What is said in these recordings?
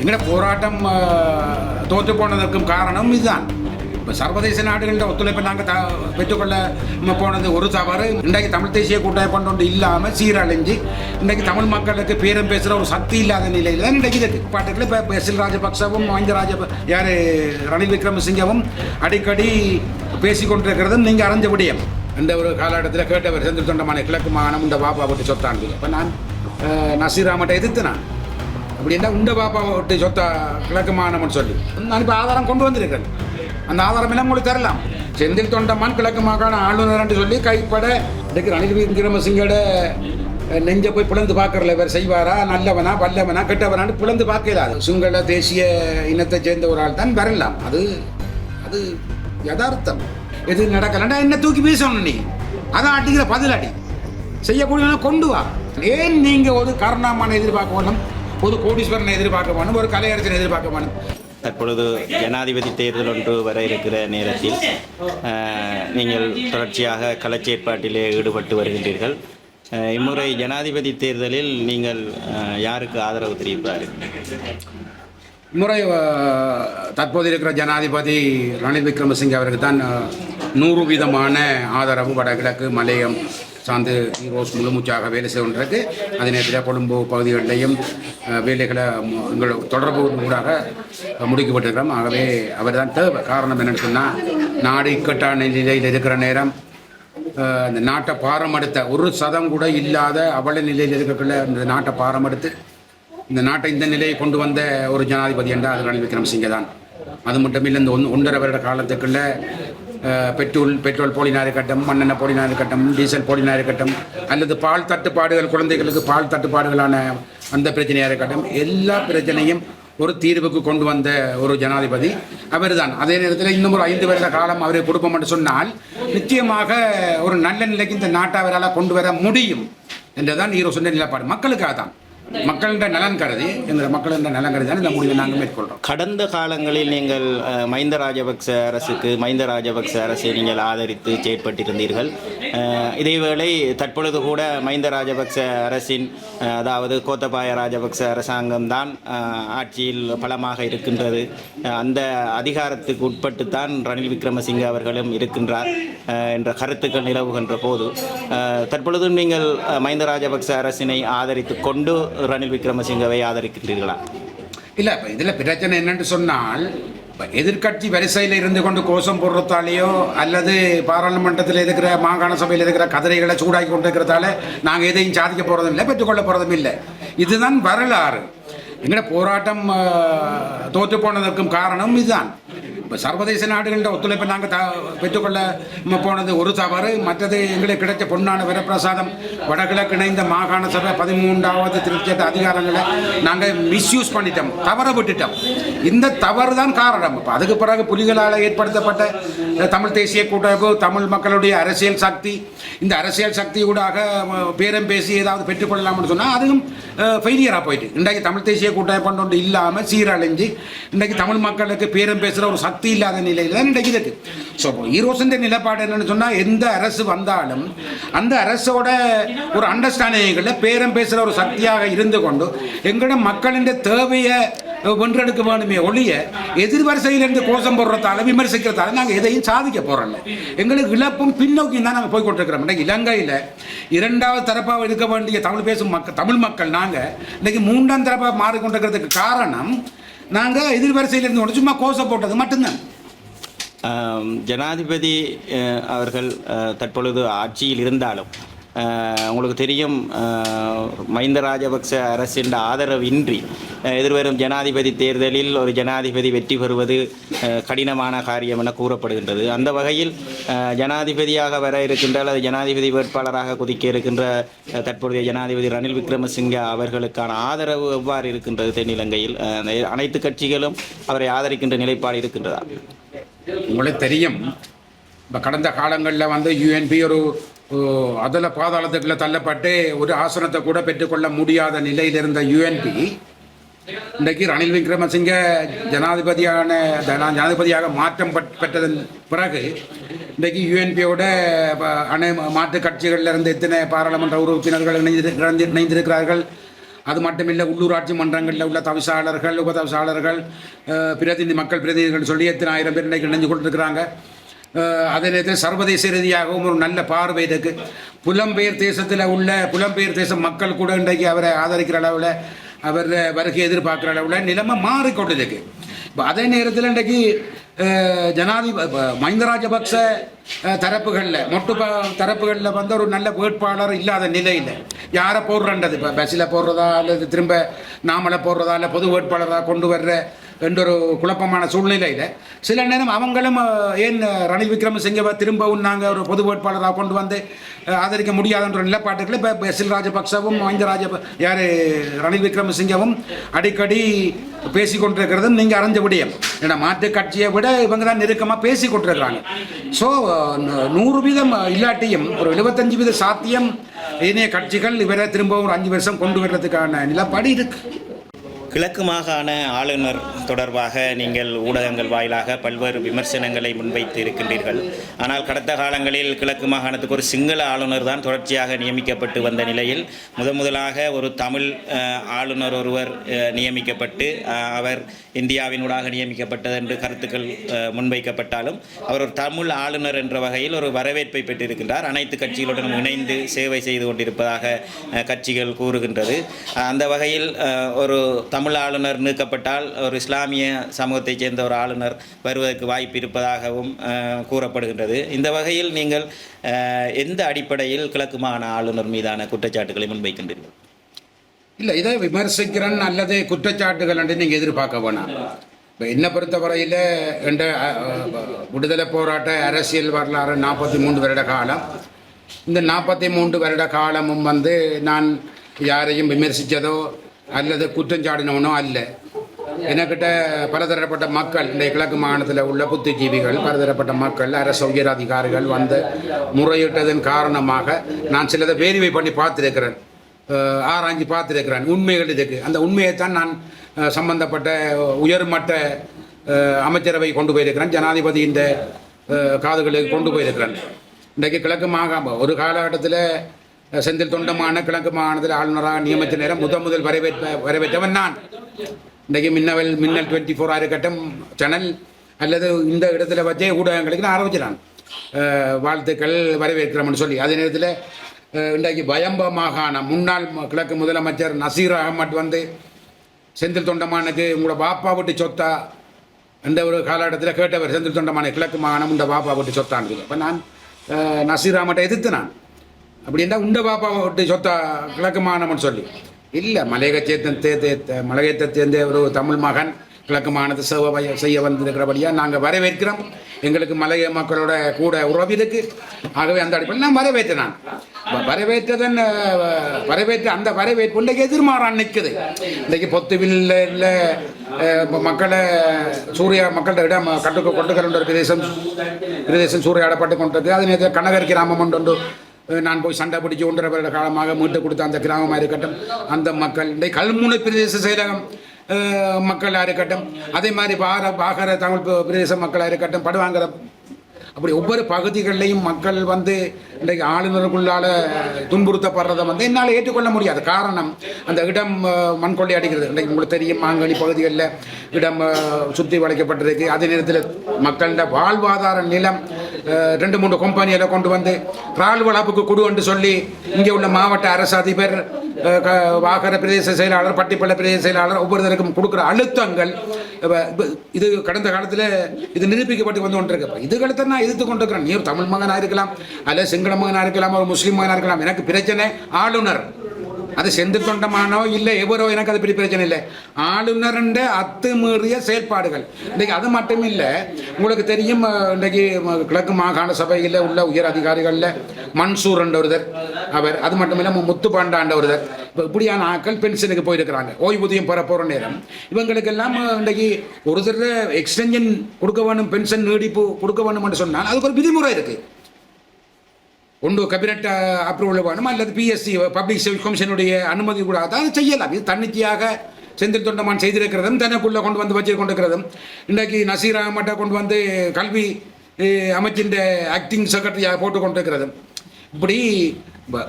எங்கட போராட்டம் அஹ், தோற்று போனதற்கும் காரணம் இதுதான். இப்போ சர்வதேச நாடுகளின் ஒத்துழைப்பை நாங்கள் த பெற்றுக்கொள்ள போனது ஒரு தவறு. இன்றைக்கு தமிழ் தேசிய கூட்டமைப்பு ஒன்று இல்லாமல் சீரழிஞ்சு இன்றைக்கு தமிழ் மக்களுக்கு பேரம் பேசுகிற ஒரு சக்தி இல்லாத நிலையில் தான் இன்றைக்கு இது பாட்டுகள் இப்போ எஸ்எல் ராஜபக்சவும் மஹிந்த ராஜ யார் ரணில் விக்ரமசிங்கவும் அடிக்கடி பேசிக்கொண்டிருக்கிறதும் நீங்கள் அறிஞ்ச விடயம். இந்த ஒரு காலகட்டத்தில் கேட்டவர் செந்தில் தொண்டமான கிழக்கு மாகாணம் இந்த பாப்பா பற்றி சொத்தாண்டு இப்போ நான் நசீராமட்டை எதிர்த்து நான். அப்படின்னா உண்ட பாப்பா விட்டு சொத்த கிழக்குமானம்னு சொல்லி. நான் இப்போ ஆதாரம் கொண்டு வந்திருக்கேன். அந்த ஆதாரம் எல்லாம் உங்களுக்கு தரலாம். செந்தில் தொண்டமான் கிழக்கு மாகாண ஆளுநர் சொல்லி கைப்பட இன்றைக்கு ரணில் விக்ரமசிங்கோட அஹ், நெஞ்ச போய் பிளந்து பார்க்கறல இவர் செய்வாரா? நல்லவனா வல்லவனா கெட்டவனான்னு பிளந்து பார்க்கலாது சிங்கள தேசிய இனத்தை சேர்ந்த ஒரு ஆள் தான் வரலாம். அது அது யதார்த்தம். எது நடக்கலன்னா என்ன தூக்கி பேசணும் நீ? அதான் அடிக்கிற பதிலடி. செய்யக்கூடிய செய்யக்கூடியவன கொண்டு வா. ஏன் நீங்கள் ஒரு கருணாமனை எதிர்பார்க்க வேணும்? ஒரு கோடீஸ்வரனை எதிர்பார்க்க வேணும் ஒரு கலையரசனை எதிர்பார்க்க வேணும் தற்பொழுது ஜனாதிபதி தேர்தல் ஒன்று வர இருக்கிற நேரத்தில் நீங்கள் தொடர்ச்சியாக களச்சேற்பாட்டிலே ஈடுபட்டு வருகின்றீர்கள். இம்முறை ஜனாதிபதி தேர்தலில் நீங்கள் யாருக்கு ஆதரவு தெரிவிப்பார்கள் முறை அஹ், தற்போது இருக்கிற ஜனாதிபதி ரணில் விக்ரமசிங்கே அவருக்கு தான் நூறு வீதமான ஆதரவு வடகிழக்கு மலையம் சார்ந்து ஈரோஸ் முழுமூச்சாக வேலை செய்து கொண்டிருக்கு. அதே நேரத்தில் கொழும்பு பகுதிகளிலையும் வேலைகளை மு- எங்கள் தொடர்பு ஊடாக முடிக்கப்பட்டிருக்கிறோம். ஆகவே அவர் தான் தேவை. காரணம் என்னென்னு சொன்னால் நாடு இக்கட்டான நிலையில் இருக்கிற நேரம் அந்த நாட்டை பாரமெடுத்த ஒரு சதம் கூட இல்லாத அவல நிலையில் இருக்கக்குள்ள இந்த நாட்டை பாரமெடுத்து இந்த நாட்டை இந்த நிலையை கொண்டு வந்த ஒரு ஜனாதிபதி என்றால் அது ரணில் விக்ரமசிங்கே தான் அது மட்டும் இல்லை இந்த ஒன்று ஒன்றரை வருட காலத்துக்குள்ள பெட்ரோல் பெட்ரோல் போலினா இருக்கட்டும் மண்ணெண்ணெய் போலினா இருக்கட்டும் டீசல் போலினா இருக்கட்டும் அல்லது பால் தட்டுப்பாடுகள் குழந்தைகளுக்கு பால் தட்டுப்பாடுகளான அந்த பிரச்சனையாக இருக்கட்டும் எல்லா பிரச்சனையும் ஒரு தீர்வுக்கு கொண்டு வந்த ஒரு ஜனாதிபதி அவர்தான். அதே நேரத்தில் இன்னும் ஒரு ஐந்து வருட காலம் அவரை கொடுப்போம் என்று சொன்னால் நிச்சயமாக ஒரு நல்ல நிலைக்கு இந்த நாட்டை அவரால் கொண்டு வர முடியும் என்றுதான் ஈரோ சொன்ன நிலைப்பாடு. மக்களுக்காக தான் மக்களின் நலன் கருதி எங்கள் மக்களின் நலன் கருதி தான் இந்த முடிவை நாங்கள் மேற்கொள்கிறோம் கடந்த காலங்களில் நீங்கள் மஹிந்த ராஜபக்ச அரசுக்கு மஹிந்த ராஜபக்ச அரசை நீங்கள் ஆதரித்து செயற்பட்டிருந்தீர்கள். இதேவேளை தற்பொழுது கூட மஹிந்த ராஜபக்ச அரசின் அதாவது கோத்தபாய ராஜபக்ச அரசாங்கம் தான் ஆட்சியில் பலமாக இருக்கின்றது. அந்த அதிகாரத்துக்கு உட்பட்டு தான் ரணில் விக்ரமசிங்க அவர்களும் இருக்கின்றார் என்ற கருத்துக்கள் நிலவுகின்ற போது தற்பொழுதும் நீங்கள் மஹிந்த ராஜபக்ச அரசினை ஆதரித்து கொண்டு ரணில் விக்ரமசிங்கவை ஆதரிக்கின்றீர்களா இல்லை இப்போ இதில் பிரச்சனை என்னன்னு சொன்னால் இப்போ எதிர்க்கட்சி வரிசையில் இருந்து கொண்டு கோஷம் போடுறதாலேயோ அல்லது பாராளுமன்றத்தில் இருக்கிற மாகாண சபையில் இருக்கிற கதிரைகளை சூடாக்கி கொண்டு இருக்கிறதால நாங்கள் எதையும் சாதிக்க போகிறதும் இல்லை பெற்றுக்கொள்ள போகிறதும் இல்லை இதுதான் வரலாறு. எங்கட போராட்டம் தோற்று போனதற்கும் காரணம் இதுதான். இப்போ சர்வதேச நாடுகளின் ஒத்துழைப்பை நாங்கள் த பெற்றுக்கொள்ள போனது ஒரு தவறு. மற்றது எங்களுக்கு கிடைச்ச பொன்னான வரப்பிரசாதம். வடகிழக்கு இணைந்த மாகாண சபை பதிமூன்றாவது திருச்சட்ட அதிகாரங்களை நாங்கள் மிஸ்யூஸ் பண்ணிட்டோம். தவற விட்டுட்டோம். இந்த தவறு தான் காரணம். இப்போ அதுக்கு பிறகு புலிகளால் ஏற்படுத்தப்பட்ட தமிழ் தேசிய கூட்டமைப்பு தமிழ் மக்களுடைய அரசியல் சக்தி இந்த அரசியல் சக்தியூடாக அஹ், பேரம் பேசி ஏதாவது பெற்றுக்கொள்ளலாம்னு சொன்னால் அதுவும் ஃபெயிலியராக போயிட்டு. இன்றைக்கு தமிழ் தேசிய கூட்டமைப்பு ஒன்று இல்லாமல் சீரழிஞ்சு இன்றைக்கு தமிழ் மக்களுக்கு பேரம் பேசுகிற ஒரு சக்தி சக்தி இல்லாத நிலையில் தான் இன்றைக்கு இருக்கு ஸோ ஈரோசன் நிலப்பாடு என்னன்னு சொன்னால் எந்த அரசு வந்தாலும் அந்த அரசோட ஒரு அண்டர்ஸ்டாண்டிங்கில் பேரம் பேசுகிற ஒரு சக்தியாக இருந்து கொண்டு எங்களோட மக்களின் தேவையை வென்றெடுக்க வேணுமே ஒழிய எதிர்வரிசையிலிருந்து கோஷம் போடுறதால விமர்சிக்கிறதால நாங்கள் எதையும் சாதிக்க போகிறோம்ல எங்களுக்கு இழப்பும் பின்னோக்கி தான் நாங்கள் போய் கொண்டிருக்கிறோம். இலங்கையில் இரண்டாவது தரப்பாக இருக்க வேண்டிய தமிழ் பேசும் மக்கள் தமிழ் மக்கள் நாங்கள் இன்னைக்கு மூன்றாம் தரப்பாக மாறிக்கொண்டிருக்கிறதுக்கு காரணம் நாங்கள் எதிர்வரிசையிலிருந்து கொண்டு சும்மா கோஷம் போட்டது மட்டும்தான். ஜனாதிபதி அவர்கள் தற்பொழுது ஆட்சியில் இருந்தாலும் உங்களுக்கு தெரியும் மஹிந்த ராஜபக்ச அரசின் ஆதரவின்றி எதிர்வரும் ஜனாதிபதி தேர்தலில் ஒரு ஜனாதிபதி வெற்றி பெறுவது கடினமான காரியம் என கூறப்படுகின்றது. அந்த வகையில் ஜனாதிபதியாக வர இருக்கின்ற அல்லது ஜனாதிபதி வேட்பாளராக குதிக்க இருக்கின்ற தற்போதைய ஜனாதிபதி ரணில் விக்ரமசிங்க அவர்களுக்கான ஆதரவு எவ்வாறு இருக்கின்றது தென்னிலங்கையில்? அனைத்து கட்சிகளும் அவரை ஆதரிக்கின்ற நிலைப்பாடு இருக்கின்றதா? உங்களுக்கு தெரியும் இப்போ கடந்த காலங்களில் வந்து யூஎன்பி ஒரு அதில் பாதாளத்துக்குள்ளே தள்ளப்பட்டு ஒரு ஆசனத்தை கூட பெற்றுக்கொள்ள முடியாத நிலையில் இருந்த யுஎன்பி இன்றைக்கு ரணில் விக்ரமசிங்க ஜனாதிபதியான ஜனாதிபதியாக மாற்றம் பெற்றதன் பிறகு இன்றைக்கு யுஎன்பியோட அனை மாற்றுக் கட்சிகளில் இருந்து எத்தனை பாராளுமன்ற உறுப்பினர்கள் இணைந்து இணைந்திருக்கிறார்கள்? அது மட்டுமில்லை உள்ளூராட்சி மன்றங்களில் உள்ள தவிசாளர்கள் உபதவிசாளர்கள் பிரதிநிதி மக்கள் பிரதிநிதிகள் சொல்லி எத்தனை ஆயிரம் பேர் இன்றைக்கு இணைஞ்சு கொண்டிருக்கிறாங்க? அதே நேரத்தில் சர்வதேச ரீதியாகவும் ஒரு நல்ல பார்வை இருக்கு. புலம்பெயர் தேசத்தில் உள்ள புலம்பெயர் தேச மக்கள் கூட இன்றைக்கு அவரை ஆதரிக்கிற அளவில் அவர் வருகை எதிர்பார்க்குற அளவில் நிலைமை மாறிக்கொண்டிருக்கு. இப்போ அதே நேரத்தில் இன்றைக்கு ஜனாதிபதி மஹிந்த ராஜபக்ச தரப்புகளில் மொட்டு தரப்புகளில் வந்து ஒரு நல்ல வேட்பாளர் இல்லாத நிலையில் யாரை போடுறன்றது? இப்போ பஸ்ஸில் போடுறதா அல்லது திரும்ப நாமளை போடுறதா இல்லை பொது வேட்பாளராக கொண்டு வர்ற என்றொரு குழப்பமான சூழ்நிலையில் சில நேரம் அவங்களும் ஏன் ரணில் விக்ரமசிங்கவை திரும்பவும் நாங்கள் ஒரு பொது வேட்பாளராக கொண்டு வந்து ஆதரிக்க முடியாதுன்ற நிலப்பாட்டுகளை இப்போ பசில் ராஜபக்சவும் மஹிந்த ராஜ யார் ரணில் விக்ரமசிங்கவும் அடிக்கடி பேசி கொண்டிருக்கிறதும் நீங்கள் அறிஞ்ச விடயம். ஏன்னா மாற்று கட்சியை விட இவங்க தான் நெருக்கமாக பேசி கொண்டிருக்கிறாங்க. ஸோ நூறு வீதம் இல்லாட்டியும் ஒரு எழுபத்தஞ்சு வீத சாத்தியம் இணைய கட்சிகள் இவரை திரும்பவும் ஒரு அஞ்சு வருஷம் கொண்டு வர்றதுக்கான நிலப்பாடு இருக்குது கிழக்கு மாகாண ஆளுநர் தொடர்பாக நீங்கள் ஊடகங்கள் வாயிலாக பல்வேறு விமர்சனங்களை முன்வைத்து இருக்கின்றீர்கள். ஆனால் கடந்த காலங்களில் கிழக்கு மாகாணத்துக்கு ஒரு சிங்கள ஆளுநர் தான் தொடர்ச்சியாக நியமிக்கப்பட்டு வந்த நிலையில் முதன் முதலாக ஒரு தமிழ் ஆளுநர் ஒருவர் நியமிக்கப்பட்டு அவர் இந்தியாவினூடாக நியமிக்கப்பட்டது என்று கருத்துக்கள் முன்வைக்கப்பட்டாலும் அவர் ஒரு தமிழ் ஆளுநர் என்ற வகையில் ஒரு வரவேற்பை பெற்றிருக்கின்றார். அனைத்து கட்சிகளுடனும் இணைந்து சேவை செய்து கொண்டிருப்பதாக கட்சிகள் கூறுகின்றது. அந்த வகையில் ஒரு தமிழ் ஆளுநர் நீக்கப்பட்டால் ஒரு இஸ்லாமிய சமூகத்தைச் சேர்ந்த ஒரு ஆளுநர் வருவதற்கு வாய்ப்பு இருப்பதாகவும் கூறப்படுகின்றது. இந்த வகையில் நீங்கள் எந்த அடிப்படையில் கிழக்கு மாகாண ஆளுநர் மீதான குற்றச்சாட்டுகளை முன்வைக்கின்றீர்கள்? இல்லை இதை விமர்சிக்கிறன் அல்லது குற்றச்சாட்டுகள் என்று நீங்கள் எதிர்பார்க்க வேணாம். இப்போ என்னை பொறுத்தவரையில் என்ற விடுதலை போராட்ட அரசியல் வரலாறு நாற்பத்தி மூன்று வருட காலம். இந்த நாற்பத்தி மூன்று வருட காலமும் வந்து நான் யாரையும் விமர்சித்ததோ அல்லது குற்றஞ்சாடினவனோ அல்ல. எனக்கிட்ட பலதரப்பட்ட மக்கள் இந்த கிழக்கு மாகாணத்தில் உள்ள புத்திஜீவிகள் பலதரப்பட்ட மக்கள் அரசு உயர் அதிகாரிகள் வந்து முறையிட்டதன் காரணமாக நான் சிலதை வேரிவை பண்ணி பார்த்துருக்கிறேன். ஆராய்ஞ்சி பார்த்துருக்கிறேன். உண்மைகள் இதுக்கு அந்த உண்மையைத்தான் நான் சம்பந்தப்பட்ட உயர்மட்ட அமைச்சரவை கொண்டு போயிருக்கிறேன். ஜனாதிபதியின் காதுகளுக்கு கொண்டு போயிருக்கிறேன். இன்றைக்கு கிழக்கு மாகாணம் ஒரு காலகட்டத்தில் செந்தில் தொண்டமான கிழக்கு மாகாணத்தில் ஆளுநராக நியமித்த நேரம் முதன் முதல் வரவேற்ப வரவேற்றவன் நான். இன்றைக்கு மின்னவல் மின்னல் டுவெண்ட்டி ஃபோராக இருக்கட்டும் சேனல் அல்லது இந்த இடத்துல வச்சே ஊடகங்களுக்கு நான் ஆரம்பிச்சிடான் வாழ்த்துக்கள் வரவேற்கிறோம்னு சொல்லி. அதே நேரத்தில் இன்றைக்கு பயம்ப மாகாணம். முன்னாள் கிழக்கு முதலமைச்சர் நசீர் அகமட் வந்து செந்தில் தொண்டமானுக்கு உங்களோட பாப்பா விட்டு சொத்தா அந்த ஒரு காலகட்டத்தில் கேட்டவர் செந்தில் தொண்டமான. கிழக்கு மாகாணம் இந்த பாப்பா விட்டு சொத்தான்னு அப்போ நான் நசீர் அகமட்டை எதிர்த்து நான். அப்படி இருந்தால் உண்ட பாப்பா விட்டு சொத்தா கிழக்கு மாகாணம்னு சொல்லி. இல்லை மலையகச்சேத்த மலையத்தை சேர்ந்த ஒரு தமிழ் மகன் கிழக்கு மாகாணத்தை செய்ய வந்திருக்கிறபடியாக நாங்கள் வரவேற்கிறோம். எங்களுக்கு மலைய மக்களோட கூட உறவு இருக்கு. ஆகவே அந்த அடிப்படையில் நான் வரவேற்றேன் நான். வ- வரவேற்றதன் வரவேற்ற அந்த வரவேற்பு இன்றைக்கு எதிர்மாறான் நிற்குது இன்றைக்கு பொத்துவில் இல்லை மக்களை சூர்யா மக்கள்கிட்ட இடம் கட்டுக்க கொண்டு ஒரு பிரதேசம் பிரதேசம் சூறையாடப்பட்டு கொண்டிருக்கு. அது நேரத்தில் கனகர் கிராமம் ஒன்று உண்டு நான் போய் சண்டை பிடிச்சி ஒன்றரை வருட காலமாக மீட்டு கொடுத்த அந்த கிராமமாக இருக்கட்டும் அந்த மக்கள் இந்த கல்முனை பிரதேச செயலகம் மக்களாக இருக்கட்டும் அதே மாதிரி பார பாகர தமிழ் பிரதேச மக்களாக இருக்கட்டும் படுவாங்கிற அப்படி ஒவ்வொரு பகுதிகளிலையும் மக்கள் வந்து இன்றைக்கு ஆளுநருக்குள்ளால துன்புறுத்தப்படுறதை வந்து என்னால் ஏற்றுக்கொள்ள முடியாது. காரணம் அந்த இடம் அஹ், மண் கொள்ளை அடிக்கிறது. இன்றைக்கு உங்களுக்கு தெரியும் மாங்கனி பகுதிகளில் இடம் சுற்றி வளைக்கப்பட்டிருக்கு. அதே நேரத்தில் மக்களோட வாழ்வாதார நிலம் ரெண்டு மூணு கம்பெனியில் கொண்டு வந்து இறால் வளர்ப்புக்கு குடு என்று சொல்லி இங்கே உள்ள மாவட்ட அரசு அதிபர் வாகர பிரதேச செயலாளர் பட்டிப்பள்ள பிரதேச செயலாளர் ஒவ்வொருத்தருக்கும் கொடுக்குற அழுத்தங்கள் இது கடந்த காலத்தில் இது நிரூபிக்கப்பட்டு வந்து கொண்டிருக்கு. இது இதுகளை தான் நான் எதிர்த்து கொண்டிருக்கிறேன். நீ ஒரு தமிழ் மகனாக இருக்கலாம் அல்ல சிங்கள மகனாக இருக்கலாம் ஒரு முஸ்லீம் மகனாக இருக்கலாம். எனக்கு பிரச்சனை ஆளுநர். அது செந்து தொண்டமானோ இல்லை எவரோ எனக்கு அது பெரிய பிரச்சனை இல்லை. ஆளுநருண்ட அத்துமீறிய செயல்பாடுகள் இன்றைக்கு அது மட்டும் இல்லை உங்களுக்கு தெரியும் இன்றைக்கு கிழக்கு மாகாண சபையில் உள்ள உயர் அதிகாரிகளில் மன்சூர் ஒருதர் அவர் அது மட்டும் இல்லாமல் முத்துப்பாண்டாண்ட ஒருதர் இப்போ இப்படியான ஆட்கள் பென்ஷனுக்கு போயிருக்கிறாங்க. ஓய்வூதியம் பெற போகிற நேரம். இவங்களுக்கெல்லாம் அஹ், இன்றைக்கு ஒரு தடவை எக்ஸ்டென்ஷன் கொடுக்க வேணும் பென்ஷன் நீடிப்பு கொடுக்க வேணும்னு சொன்னால் அதுக்கு ஒரு விதிமுறை இருக்குது ஒன்று கபினட் அப்ரூவல் வேணும்? அல்லது பிஎஸ்சி பப்ளிக் சர்வீஸ் கமிஷனுடைய அனுமதி கூட அதை செய்யலாம். இது தன்னிச்சையாக செந்தில் தொண்டமான் செய்திருக்கிறதும் தனக்குள்ளே கொண்டு வந்து வச்சு கொண்டிருக்கிறதும். இன்றைக்கு நசீர் அகமட்டை கொண்டு வந்து கல்வி அமைச்சின் ஆக்டிங் செக்ரட்டரியாக போட்டு கொண்டிருக்கிறதும். இப்படி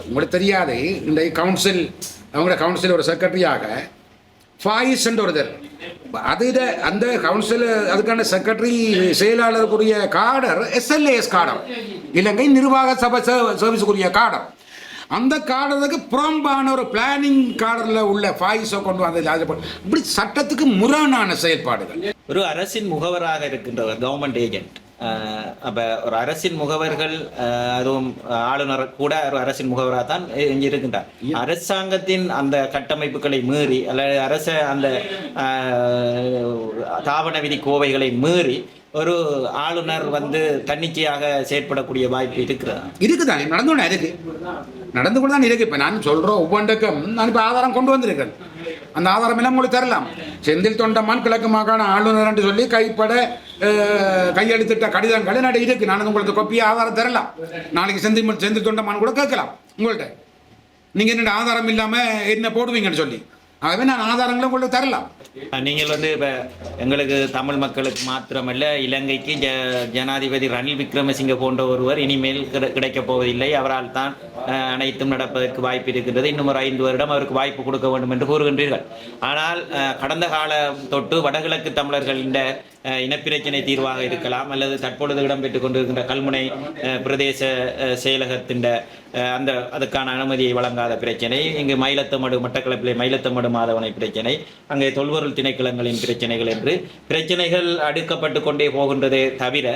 உங்களுக்கு தெரியாது இன்றைக்கு கவுன்சில் அவங்களோட கவுன்சில் ஒரு செக்ரட்டரியாக ஃபாயிஸ் என்ற ஒருத்தர். அதில் அந்த கவுன்சில் அதுக்கான செக்ரட்டரி செயலாளருக்குரிய காடர் எஸ்எல்ஏஎஸ் காடர் இலங்கை நிர்வாக சபை சர்வீஸுக்குரிய காடர் அந்த காடருக்கு புறம்பான ஒரு பிளானிங் காடரில் உள்ள ஃபாயிஸை கொண்டு வந்தது இப்படி சட்டத்துக்கு முரணான செயல்பாடுகள். ஒரு அரசின் முகவராக இருக்கின்றவர் கவர்மெண்ட் ஏஜென்ட் அப்போ ஒரு அரசின் முகவர்கள் அதுவும் ஆளுநர் கூட ஒரு அரசின் முகவராக தான் இருக்கின்றார். அரசாங்கத்தின் அந்த கட்டமைப்புகளை மீறி அல்லது அரச அந்த தாவண விதி கோவைகளை மீறி ஒரு ஆளுநர் வந்து தன்னிச்சையாக செயற்படக்கூடிய வாய்ப்பு இருக்கிறதா. இருக்குதான் நடந்து இருக்கு. நடந்து கொண்டு தான் இருக்கு. இப்போ நான் சொல்கிறோம் ஒவ்வொன்றுக்கும் நான் இப்போ ஆதாரம் கொண்டு வந்திருக்கேன். அந்த ஆதாரம் எல்லாம் உங்களுக்கு தரலாம். செந்தில் தொண்டமான் கிழக்கு மாகாண ஆளுநர் என்று சொல்லி கைப்பட கையெழுத்திட்ட கடிதங்கள் என்னோட இருக்கு. நான் உங்களுக்கு கொப்பியை ஆதாரம் தரலாம். நாளைக்கு செந்தில் செந்தில் தொண்டமான் கூட கேட்கலாம். உங்கள்கிட்ட நீங்கள் என்னோட ஆதாரம் இல்லாமல் என்ன போடுவீங்கன்னு சொல்லி. ஆகவே நான் ஆதாரங்களும் உங்களுக்கு தரலாம். நீங்கள் வந்து இப்போ எங்களுக்கு தமிழ் மக்களுக்கு மாத்திரமல்ல இலங்கைக்கு ஜ ஜனாதிபதி ரணில் விக்ரமசிங்க போன்ற ஒருவர் இனிமேல் கிடை கிடைக்கப் போவதில்லை. அவரால் தான் அனைத்தும் நடப்பதற்கு வாய்ப்பு இருக்கின்றது இன்னும் ஒரு ஐந்து வருடம் அவருக்கு வாய்ப்பு கொடுக்க வேண்டும் என்று கூறுகின்றீர்கள். ஆனால் கடந்த காலம் தொட்டு வடகிழக்கு தமிழர்கள் இந்த இனப்பிரச்சினை தீர்வாக இருக்கலாம் அல்லது தற்பொழுது இடம்பெற்றுக் கொண்டிருக்கின்ற கல்முனை பிரதேச செயலகத்தின் அந்த அதுக்கான அனுமதியை வழங்காத பிரச்சனை இங்கு மயிலத்தமடு மட்டக்களப்பிலே மயிலத்தமடு மாதவனை பிரச்சனை அங்கே தொல்பொருள் திணைக்களங்களின் பிரச்சனைகள் என்று பிரச்சனைகள் அடுக்கப்பட்டு கொண்டே போகின்றதே தவிர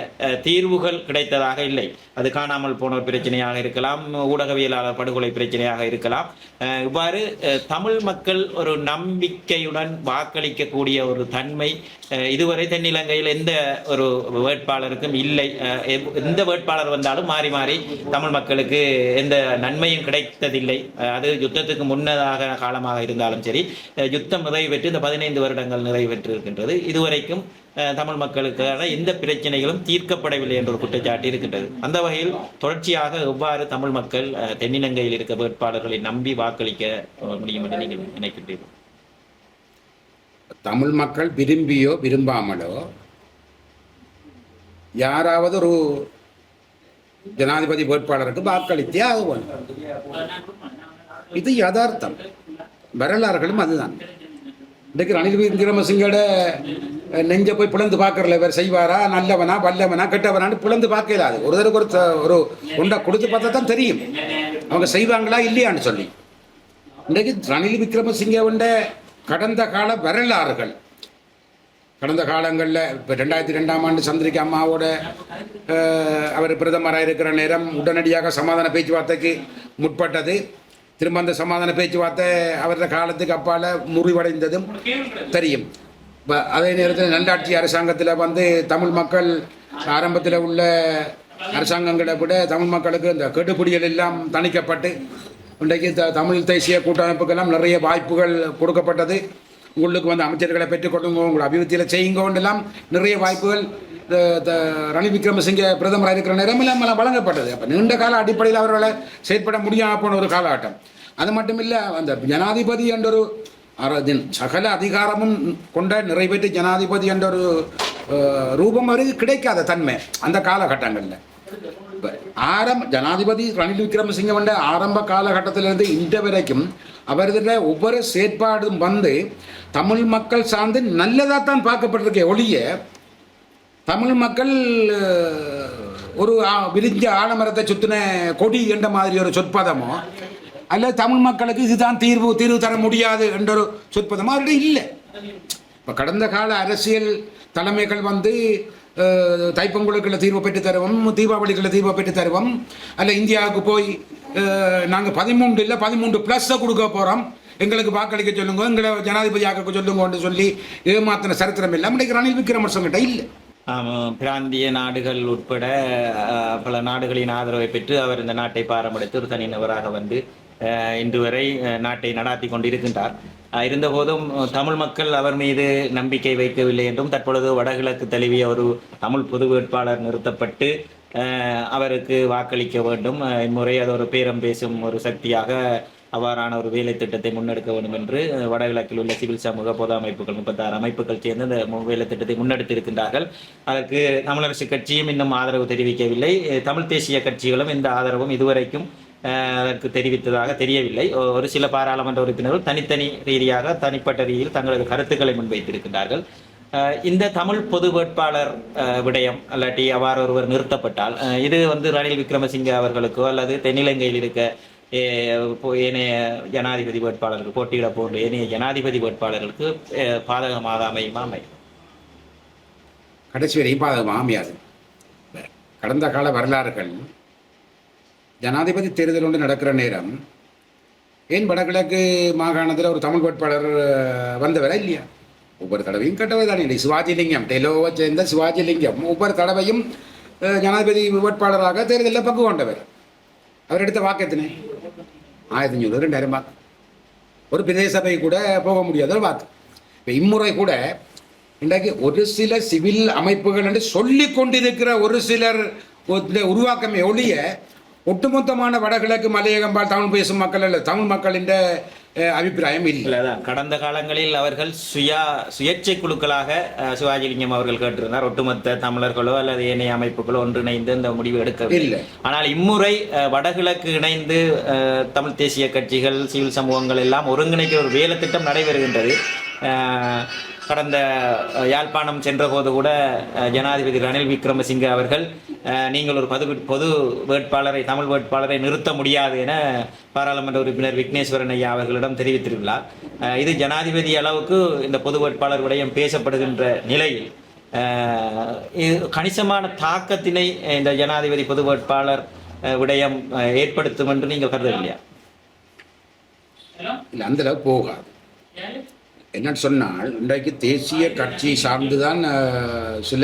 தீர்வுகள் கிடைத்ததாக இல்லை. அது காணாமல் போன ஒரு பிரச்சனையாக இருக்கலாம் ஊடகவியலாளர் படுகொலை பிரச்சனையாக இருக்கலாம். இவ்வாறு தமிழ் மக்கள் ஒரு நம்பிக்கையுடன் வாக்களிக்கக்கூடிய ஒரு தன்மை இதுவரை தென்னில் இலங்கையில் எந்த ஒரு வேட்பாளருக்கும் இல்லை. எந்த வேட்பாளர் வந்தாலும் மாறி மாறி தமிழ் மக்களுக்கு எந்த நன்மையும் கிடைத்ததில்லை. அது யுத்தத்துக்கு முன்னதாக காலமாக இருந்தாலும் சரி யுத்தம் நிறைவேற்று இந்த பதினைந்து வருடங்கள் நிறைவேற்று இருக்கின்றது இதுவரைக்கும் அஹ், தமிழ் மக்களுக்கான எந்த பிரச்சனைகளும் தீர்க்கப்படவில்லை என்ற ஒரு குற்றச்சாட்டு இருக்கின்றது. அந்த வகையில் தொடர்ச்சியாக எவ்வாறு தமிழ் மக்கள் அஹ், தென்னிலங்கையில் இருக்க வேட்பாளர்களை நம்பி வாக்களிக்க முடியும் என்று நீங்கள் நினைக்கின்றீர்கள்? தமிழ் மக்கள் விரும்பியோ விரும்பாமலோ யாராவது ஒரு ஜனாதிபதி வேட்பாளருக்கு வாக்களித்தே ஆகுவாங்க. இது யதார்த்தம். வரலாறுகளும் அதுதான். இன்றைக்கு ரணில் விக்ரமசிங்கோட நெஞ்ச போய் பிளந்து பார்க்கறல இவர் செய்வாரா? நல்லவனா வல்லவனா கெட்டவனான்னு பிளந்து பார்க்கல அது. ஒரு தடவை ஒரு ஒரு ஒன்றை கொடுத்து பார்த்தா தான் தெரியும். அவங்க செய்வாங்களா இல்லையான்னு சொல்லி. இன்றைக்கு ரணில் விக்ரமசிங்கவுண்ட கடந்த கால வரலாறுகள். கடந்த காலங்களில் இப்போ ரெண்டாயிரத்தி ரெண்டாம் ஆண்டு சந்திரிகா அம்மாவோட அவர் பிரதமராக இருக்கிற நேரம் உடனடியாக சமாதான பேச்சுவார்த்தைக்கு முற்பட்டது. திரும்ப அந்த சமாதான பேச்சுவார்த்தை அவரது காலத்துக்கு அப்பால் முறிவடைந்ததும் தெரியும். இப்போ அதே நேரத்தில் நல்லாட்சி அரசாங்கத்தில் வந்து தமிழ் மக்கள் ஆரம்பத்தில் உள்ள அரசாங்கங்களை விட தமிழ் மக்களுக்கு இந்த கெடுபிடிகள் எல்லாம் தணிக்கப்பட்டு இன்றைக்கு த தமிழ் தேசிய கூட்டமைப்புக்கெல்லாம் நிறைய வாய்ப்புகள் கொடுக்கப்பட்டது. உங்களுக்கு வந்து அமைச்சர்களை பெற்றுக்கொள்ளுங்க உங்களை அபிவிருத்தியில் செய்யுங்கோண்டெல்லாம் நிறைய வாய்ப்புகள் ரணில் விக்ரமசிங்க பிரதமராக இருக்கிற நேரம் எல்லாம் வழங்கப்பட்டது. அப்போ நீண்ட கால அடிப்படையில் அவர்களை செயற்பட முடியாமல் போன ஒரு காலகட்டம். அது மட்டும் இல்லை அந்த ஜனாதிபதி என்ற ஒரு சகல அதிகாரமும் கொண்ட நிறைவேற்று ஜனாதிபதி என்ற ஒரு ரூபம் அவருக்கு கிடைக்காத தன்மை அந்த காலகட்டங்களில். ஆரம்ப ஜனாதிபதி ரணில் விக்ரமசிங்கவன் ஆரம்ப காலகட்டத்திலிருந்து இன்று வரைக்கும் அவரது ஒவ்வொரு செயற்பாடும் வந்து தமிழ் மக்கள் சார்ந்து நல்லதாக தான் பார்க்கப்பட்டிருக்கே ஒழிய தமிழ் மக்கள் ஒரு ஆ- விரிஞ்ச ஆலமரத்தை சுத்தின கொடி என்ற மாதிரி ஒரு சொற்பதமோ அல்லது தமிழ் மக்களுக்கு இதுதான் தீர்வு தீர்வு தர முடியாது என்ற ஒரு சொற்பதமோ அவர்கிட்ட இல்லை இப்போ கடந்த கால அரசியல் தலைமைகள் வந்து தைப்பொங்கலுக்குள்ள தீர்வு பெற்று தருவோம் தீபாவளிக்குள்ள தீர்வு பெற்று தருவோம். அல்ல இந்தியாவுக்கு போய் நாங்கள் பதிமூன்று இல்லை பதிமூன்று ப்ளஸ்ஸை கொடுக்க போகிறோம் எங்களுக்கு வாக்களிக்க சொல்லுங்க எங்களை ஜனாதிபதி ஆக்க சொல்லுங்கன்னு சொல்லி ஏமாத்தின சரித்திரம் இல்லை. இன்னைக்கு ரணில் விக்ரமசிங்கிட்ட இல்லை. ஆமாம், பிராந்திய நாடுகள் உட்பட பல நாடுகளின் ஆதரவை பெற்று அவர் இந்த நாட்டை பாரம்பரியத்து ஒரு தனிநபராக வந்து இன்று வரை நாட்டை நடாத்தி கொண்டிருக்கின்றார். இருந்தபோதும் தமிழ் மக்கள் அவர் மீது நம்பிக்கை வைக்கவில்லை என்றும் தற்பொழுது வடகிழக்கு தழுவிய ஒரு தமிழ் பொது வேட்பாளர் நிறுத்தப்பட்டு அவருக்கு வாக்களிக்க வேண்டும். இம்முறை அது ஒரு பேரம் பேசும் ஒரு சக்தியாக அவ்வாறான ஒரு வேலை திட்டத்தை முன்னெடுக்க வேண்டும் என்று வடகிழக்கில் உள்ள சிவில் சமூக பொது அமைப்புகள் முப்பத்தாறு அமைப்புகள் சேர்ந்து இந்த வேலை திட்டத்தை முன்னெடுத்திருக்கின்றார்கள். அதற்கு தமிழரசு கட்சியும் இன்னும் ஆதரவு தெரிவிக்கவில்லை. தமிழ் தேசிய கட்சிகளும் இந்த ஆதரவும் இதுவரைக்கும் அதற்கு தெரிவித்ததாக தெரியவில்லை. ஒரு சில பாராளுமன்ற உறுப்பினர்கள் தனித்தனி ரீதியாக தனிப்பட்ட ரீதியில் தங்களது கருத்துக்களை முன்வைத்திருக்கின்றார்கள். இந்த தமிழ் பொது வேட்பாளர் அஹ், விடயம் அல்லாட்டி அவ்வாறு ஒருவர் நிறுத்தப்பட்டால் இது வந்து ரணில் விக்ரமசிங்க அவர்களுக்கோ அல்லது தென்னிலங்கையில் இருக்க அஹ், ஏனைய ஜனாதிபதி வேட்பாளர்கள் போட்டியிட போன்ற ஏனைய ஜனாதிபதி வேட்பாளர்களுக்கு அஹ், பாதகமாக அமையுமா? அமையும் கடைசி வரையும் பாதகமாக அமையாது. கடந்த கால வரலாறுகள் ஜனாதிபதி தேர்தல் ஒன்று நடக்கிற நேரம் ஏன் வடகிழக்கு மாகாணத்தில் ஒரு தமிழ் வேட்பாளர் வந்தவரா இல்லையா? ஒவ்வொரு தடவையும் கட்டவை தானே இல்லை சிவாஜிலிங்கம் டெலோவை சேர்ந்த சிவாஜிலிங்கம் ஒவ்வொரு தடவையும் ஜனாதிபதி வேட்பாளராக தேர்தலில் பங்கு கொண்டவர். அவர் எடுத்த வாக்கு எத்தனை? ஆயிரத்தி அஞ்சூறு ரெண்டாயிரம் வாக்கு. ஒரு பிரதேச சபை கூட போக முடியாத ஒரு வாக்கு. இப்போ இம்முறை கூட இன்றைக்கு ஒரு சில சிவில் அமைப்புகள் என்று சொல்லி கொண்டிருக்கிற ஒரு சிலர் ஒரு- உருவாக்கமே ஒழிய ஒட்டுமொத்தமான வடகிழக்கு மலையகம்பால் தமிழ் பேசும் மக்கள் அல்ல தமிழ் மக்களின் அபிப்பிராயம் இல்லை கடந்த காலங்களில் அவர்கள் சுயா சுயேட்சை குழுக்களாக சிவாஜிலிங்கம் அவர்கள் கேட்டிருந்தார். ஒட்டுமொத்த தமிழர்களோ அல்லது ஏனைய அமைப்புகளோ ஒன்றிணைந்து இந்த முடிவு எடுக்கவில்லை. இல்லை. ஆனால் இம்முறை வடகிழக்கு இணைந்து தமிழ் தேசிய கட்சிகள் சிவில் சமூகங்கள் எல்லாம் ஒருங்கிணைக்கிற ஒரு வேலை திட்டம் நடைபெறுகின்றது. கடந்த யாழ்ப்பாணம் சென்றபோது கூட ஜனாதிபதி ரணில் விக்ரமசிங்கே அவர்கள் நீங்கள் ஒரு பொது பொது வேட்பாளரை தமிழ் வேட்பாளரை நிறுத்த முடியாது என பாராளுமன்ற உறுப்பினர் விக்னேஸ்வரன் ஐயா அவர்களிடம் தெரிவித்திருந்தார். அஹ், இது ஜனாதிபதி அளவுக்கு இந்த பொது வேட்பாளர் விடயம் பேசப்படுகின்ற நிலையில் இது கணிசமான தாக்கத்தினை இந்த ஜனாதிபதி பொது வேட்பாளர் விடயம் ஏற்படுத்தும் என்று நீங்கள் கருதவில்லையா? இல்லை அந்த அளவு போகாது. என்னன்னு சொன்னால் இன்றைக்கு தேசிய கட்சி சார்ந்துதான் சில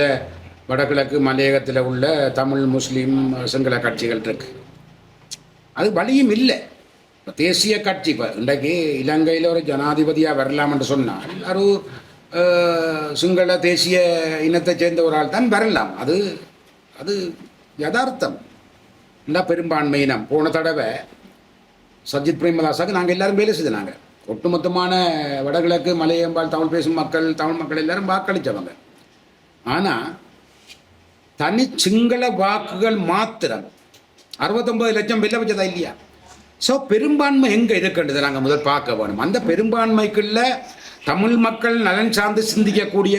வடகிழக்கு மலையகத்தில் உள்ள தமிழ் முஸ்லீம் சிங்கள கட்சிகள் இருக்கு. அது வழியும் இல்லை. இப்போ தேசிய கட்சி இப்போ இன்றைக்கு இலங்கையில் ஒரு ஜனாதிபதியாக வரலாம் என்று சொன்னால் ஒரு சிங்கள தேசிய இனத்தைச் சேர்ந்த ஒரு ஆள் தான் வரலாம். அது அது யதார்த்தம். இந்த பெரும்பான்மை இனம். போன தடவை சஜித் பிரேமதாசாக்கு நாங்கள் எல்லாரும் வேலை செய்தாங்க ஒட்டுமொத்தமான வடகிழக்கு மலையம்பால் தமிழ் பேசும் மக்கள் தமிழ் மக்கள் எல்லாரும் வாக்களித்தவங்க. ஆனால் தனி சிங்கள வாக்குகள் மாத்திரம் அறுபத்தொம்பது லட்சம் வெளில வச்சதா இல்லையா? ஸோ பெரும்பான்மை எங்கே இருக்குன்றதை நாங்கள் முதல் பார்க்க வேணும். அந்த பெரும்பான்மைக்குள்ள தமிழ் மக்கள் நலன் சார்ந்து சிந்திக்கக்கூடிய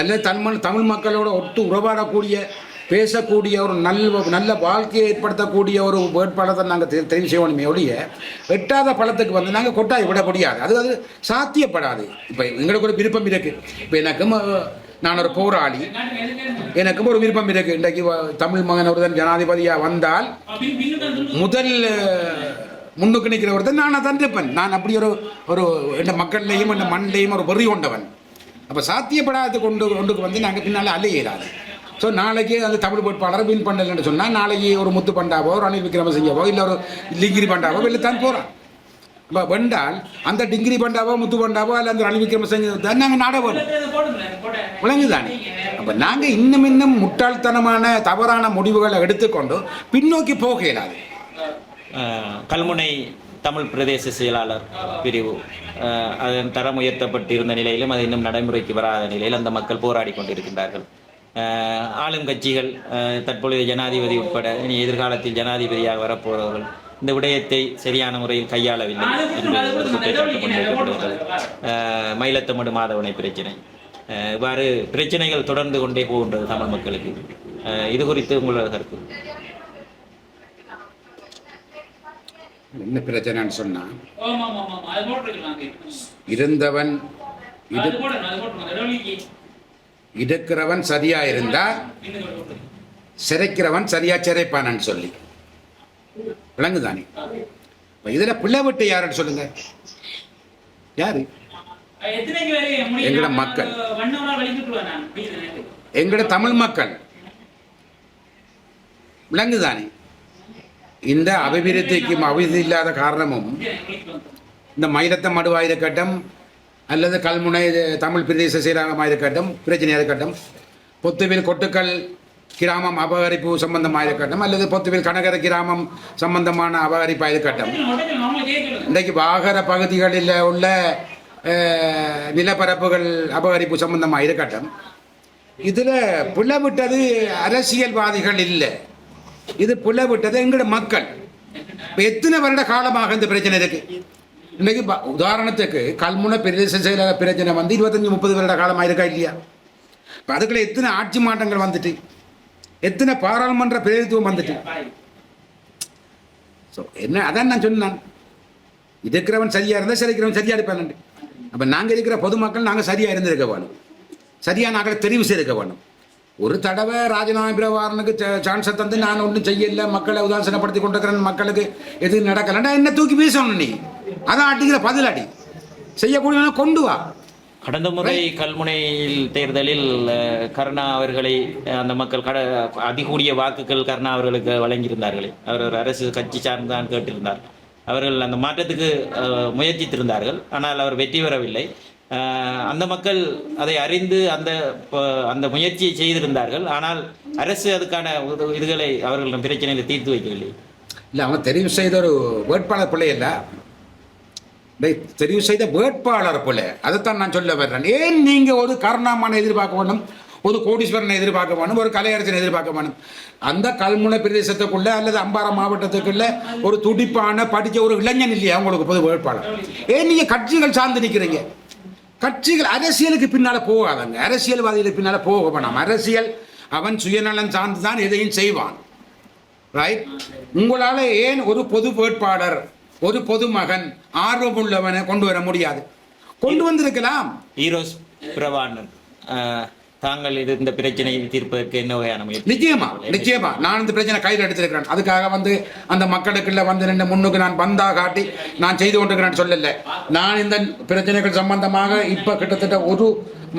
அல்லது தமிழ் தமிழ் மக்களோட ஒட்டு உறவாடக்கூடிய பேசக்கூடிய ஒரு நல்ல நல்ல வாழ்க்கையை ஏற்படுத்தக்கூடிய ஒரு வேட்பாளத்தை நாங்கள் தெ தெரிவு செய்யணுமே ஒழிய வெட்டாத பழத்துக்கு வந்து நாங்கள் கொட்டாய் விட முடியாது. அது அது சாத்தியப்படாது. இப்போ எங்களுக்கு ஒரு விருப்பம் இருக்குது இப்போ எனக்கும் நான் ஒரு போராளி. எனக்கும் ஒரு விருப்பம் இருக்கு. இன்றைக்கு தமிழ் மகன் ஒருத்தன் ஜனாதிபதியாக வந்தால் முதல் முன்னுக்கு நிற்கிற ஒருத்தன் நான் தான் இருப்பேன். நான் அப்படி ஒரு ஒரு என் மக்கள்லையும் என் மண்ணிலையும் ஒரு வெறி கொண்டவன். அப்போ சாத்தியப்படாத கொண்டு கொண்டுக்கு வந்து நாங்கள் பின்னால் அலையிடாது ஸோ நாளைக்கு அந்த தமிழ் வேட்பாளரை வின் பண்ணலன்னு சொன்னால் நாளைக்கு ஒரு முத்து பண்டாவோ ரணில் விக்ரமசிங்கவோ இல்லை ஒரு லிங்கிரி பண்டாவோ வெளித்தான் போகிறான் அப்போ வெண்டால் அந்த டிங்கிரி பண்டாவோ முத்து பண்டாவோ இல்லை அந்த ரணில் விக்ரமசிங்க தான் நாங்கள் நாட வேணும் விளங்குதானே? அப்போ நாங்கள் இன்னும் இன்னும் முட்டாள்தனமான தவறான முடிவுகளை எடுத்துக்கொண்டு பின்னோக்கி போக இயலாது கல்முனை தமிழ் பிரதேச செயலாளர் பிரிவு அதன் தரம் உயர்த்தப்பட்டிருந்த நிலையிலும் அது இன்னும் நடைமுறைக்கு வராத நிலையில் அந்த மக்கள் போராடி கொண்டிருக்கின்றார்கள். ஆளும் கட்சிகள் அஹ், தற்பொழுது ஜனாதிபதி உட்பட இனி எதிர்காலத்தில் ஜனாதிபதியாக வரப்போறவர்கள் இந்த விடயத்தை சரியான முறையில் கையாளவில்லை என்று ஒரு குற்றச்சாட்டு முன்வைக்கப்படுகிறது அஹ், மயிலத்தமடு மாதவனை பிரச்சனை. அஹ், இவ்வாறு பிரச்சனைகள் தொடர்ந்து கொண்டே போகின்றது தமிழ் மக்களுக்கு. அஹ், இது குறித்து உங்களோட கருத்து. என்ன பிரச்சனைன்னு போட்டுருக்கலாம் இருந்தவன் இடுக்கிறவன் சரியா இருந்தா சிறைக்கிறவன் சரியா சிறைப்பானன்னு சொல்லி. விளங்குதானே? இப்போ இதில் பிள்ளை விட்டு யாருன்னு சொல்லுங்க. யாரு? எங்களோட எங்கட மக்கள். எங்களோட எங்கட தமிழ் மக்கள். விளங்குதானே? இந்த அபிவிருத்திக்கும் அபிவிருத்தி இல்லாத காரணமும் இந்த மயிலத்த மடுவாக கட்டம் அல்லது கல்முனை தமிழ் பிரதேச சீரகமாக இருக்கட்டும் பிரச்சனையாக இருக்கட்டும் பொத்துவில் கொட்டுக்கல் கிராமம் அபகரிப்பு சம்பந்தமாக இருக்கட்டும் அல்லது பொத்துவில் கனகர கிராமம் சம்பந்தமான அபகரிப்பாக இருக்கட்டும். இன்றைக்கு வாகர பகுதிகளில் உள்ள நிலப்பரப்புகள் அபகரிப்பு சம்பந்தமாக இருக்கட்டும். இதில் பிளவிட்டது அரசியல்வாதிகள் இல்லை. இது பிளவிட்டது எங்களோட மக்கள். இப்போ எத்தனை வருட காலமாக இந்த பிரச்சனை இருக்குது இன்னைக்கு உதாரணத்துக்கு கல்முனை பிரதேச செயலக பிரச்சனை வந்து இருபத்தஞ்சி முப்பது வருட காலமாக இருக்கா இல்லையா? இப்போ அதுக்குள்ள எத்தனை ஆட்சி மாற்றங்கள் வந்துட்டு? எத்தனை பாராளுமன்ற பிரதித்துவம் வந்துட்டு? ஸோ என்ன அதான் நான் சொன்னேன். இருக்கிறவன் சரியாக இருந்தால் சரிக்கிறவன் சரியாக இருப்பான் அப்போ நாங்கள் இருக்கிற பொதுமக்கள் நாங்கள் சரியாக இருந்திருக்க வேணும். சரியாக நாங்கள் தெரிவு செய்திருக்க வேணும். ஒரு தடவை ராஜினாமா பிரபாரனுக்கு சான்ஸை தந்து நான் ஒன்றும் செய்யல. மக்களை உதாசனப்படுத்தி கொண்டிருக்கிறேன். மக்களுக்கு எதுவும் நடக்கலன்னா என்ன தூக்கி வீசணும் நீ? அதான் அடிக்கிற பதில் அடி. செய்யக்கூடியவனை கொண்டு வா. கடந்த முறை கல்முனையில் தேர்தலில் கருணா அவர்களை அந்த மக்கள் கட அதிகூடிய வாக்குகள் கருணா அவர்களுக்கு வழங்கியிருந்தார்களே. அவர் ஒரு அரசு கட்சி சார்ந்தான் கேட்டிருந்தார். அவர்கள் அந்த மாற்றத்துக்கு முயற்சித்திருந்தார்கள். ஆனால் அவர் வெற்றி பெறவில்லை. அந்த மக்கள் அதை அறிந்து அந்த அந்த முயற்சியை செய்திருந்தார்கள். ஆனால் அரசு அதுக்கான இதுகளை அவர்களிடம் பிரச்சனையில் தீர்த்து வைக்கவில்லை. இல்லை அவன் தெரிவு செய்த ஒரு வேட்பாளர் பிள்ளை இல்லை. தெரிவு செய்த வேட்பாளர் பிள்ளை. அதைத்தான் நான் சொல்ல வர்றேன். ஏன் நீங்கள் ஒரு கருணாமான எதிர்பார்க்க வேணும்? ஒரு கோடீஸ்வரனை எதிர்பார்க்க வேணும்? ஒரு கலையரசனை எதிர்பார்க்க வேணும்? அந்த கல்முனை பிரதேசத்துக்குள்ள அல்லது அம்பாறை மாவட்டத்துக்குள்ள ஒரு துடிப்பான படித்த ஒரு இளைஞன் இல்லையா? உங்களுக்கு பொது வேட்பாளர். ஏன் நீங்கள் கட்சிகள் சார்ந்து நிற்கிறீங்க கட்சிகள் அரசியலுக்கு பின்னால போகாதங்க. அரசியல்வாதிகளுக்கு பின்னால போக வேணாம். அரசியல் அவன் சுயநலன் சார்ந்து தான் எதையும் செய்வான். ரைட் உங்களால ஏன் ஒரு பொது வேட்பாளர் ஒரு பொதுமகன் ஆர்வமுள்ளவனை கொண்டு வர முடியாது? கொண்டு வந்திருக்கலாம். ஈரோஸ் பிரபாகரன். தாங்கள் இது இந்த பிரச்சனையை தீர்ப்பதற்கு என்ன வகையான முயற்சி நிச்சயமா நிச்சயமா. நான் இந்த பிரச்சனை கையில் எடுத்திருக்கிறேன். அதுக்காக வந்து அந்த மக்களுக்குள்ள வந்து நின்று முன்னுக்கு நான் பந்தா காட்டி நான் செய்து கொண்டிருக்கிறேன்னு சொல்லல. நான் இந்த பிரச்சனைகள் சம்பந்தமாக இப்ப கிட்டத்தட்ட ஒரு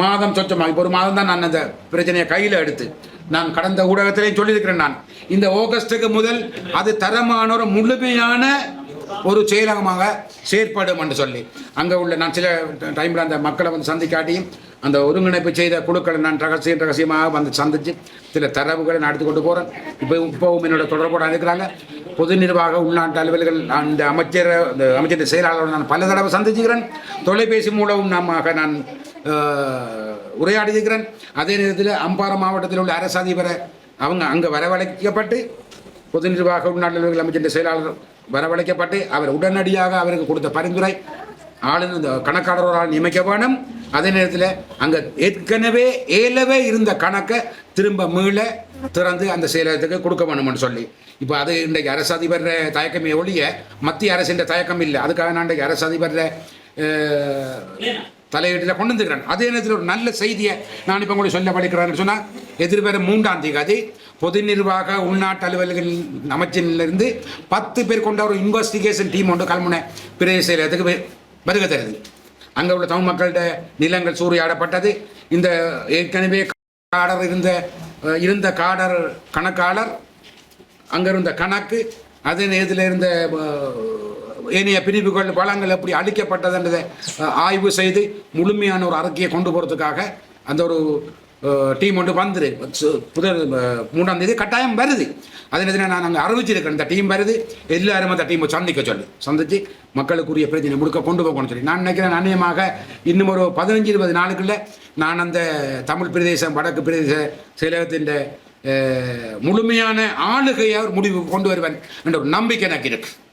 மாதம் சொச்சமாக இப்போ ஒரு மாதம் தான் நான் அந்த பிரச்சனையை கையில் எடுத்து நான் கடந்த ஊடகத்திலேயும் சொல்லியிருக்கிறேன் நான். இந்த ஆகஸ்டுக்கு முதல் அது தரமான ஒரு முழுமையான ஒரு செயலகமாக செயற்படும் என்று சொல்லி. அங்கே உள்ள நான் சில டைமில் அந்த மக்களை வந்து சந்திக்காட்டியும் அந்த ஒருங்கிணைப்பு செய்த குழுக்களை நான் ரகசியம் ரகசியமாக வந்து சந்தித்து சில தரவுகளை நான் எடுத்து கொண்டு போகிறேன் இப்போ இப்போவும் என்னோட தொடர்போடு இருக்கிறாங்க. பொது நிர்வாக உள்நாட்டு அலுவல்கள் அந்த அமைச்சர் அந்த அமைச்சர் செயலாளர்கள் நான் பல தடவை சந்திச்சுக்கிறேன். தொலைபேசி மூலமும் நாம நான் அஹ், உரையாடியிருக்கிறேன். அதே நேரத்தில் அம்பாறை மாவட்டத்தில் உள்ள அரசு அதிபரை அவங்க அங்கே வரவழைக்கப்பட்டு பொது நிர்வாக உள்நாட்டு அமைச்சர் செயலாளர் வரவழைக்கப்பட்டு அவர் உடனடியாக அவருக்கு கொடுத்த பரிந்துரை ஆளுநர் இந்த கணக்காளரால் நியமிக்க வேணும் அதே நேரத்தில் அங்கே ஏற்கனவே ஏலவே இருந்த கணக்கை திரும்ப மீள திறந்து அந்த செயலகத்துக்கு கொடுக்க வேணும்னு சொல்லி. இப்போ அது இன்றைக்கு அரசு அதிபர் தயக்கமே ஒழிய மத்திய அரசின் தயக்கம் இல்லை. அதுக்காக நான் இன்றைக்கு அரசு அதிபர் தலையீட்டில் கொண்டு வந்துக்கிறேன் அதே நேரத்தில் ஒரு நல்ல செய்தியை நான் இப்போ உங்களுக்கு சொல்ல படிக்கிறேன்னு சொன்னால் எதிர்வரும் மூன்றாம் தேதி பொது நிர்வாக உள்நாட்டு அலுவலர்கள் அமைச்சிலிருந்து பத்து பேர் கொண்ட ஒரு இன்வெஸ்டிகேஷன் டீம் ஒன்று கல்முனை பிரதேச செயலகத்துக்கு வருகை தருது. அங்கே உள்ள தமிழ் மக்கள்கிட்ட நிலங்கள் சூறையாடப்பட்டது. இந்த ஏற்கனவே காடர் இருந்த இருந்த காடர் கணக்காளர் அங்கே இருந்த கணக்கு அதே நேரத்தில் இருந்த ஏனைய பிரிவுகள் வளங்கள் எப்படி அழிக்கப்பட்டதுன்றதை ஆய்வு செய்து முழுமையான ஒரு அறிக்கையை கொண்டு போகிறதுக்காக அந்த ஒரு டீம் ஒன்று வந்துரு சு- புதர் மூணாம் தேதி கட்டாயம் வருது அதே நேரத்தில் நான் அங்கே அறிவிச்சிருக்கேன் இந்த டீம் வருது எல்லாரும் அந்த டீமை சந்திக்க சொல்லி சந்திச்சு மக்களுக்குரிய பிரச்சனை முழுக்க கொண்டு போகணும்னு சொல்லி நான் நினைக்கிறேன் நாணயமாக இன்னும் ஒரு பதினஞ்சு இருபது நாளுக்குள்ள நான் அந்த தமிழ் பிரதேசம் வடக்கு பிரதேச செயலகத்தின் முழுமையான ஆளுகையை முடிவு கொண்டு வருவேன் என்ற ஒரு நம்பிக்கை எனக்கு இருக்குது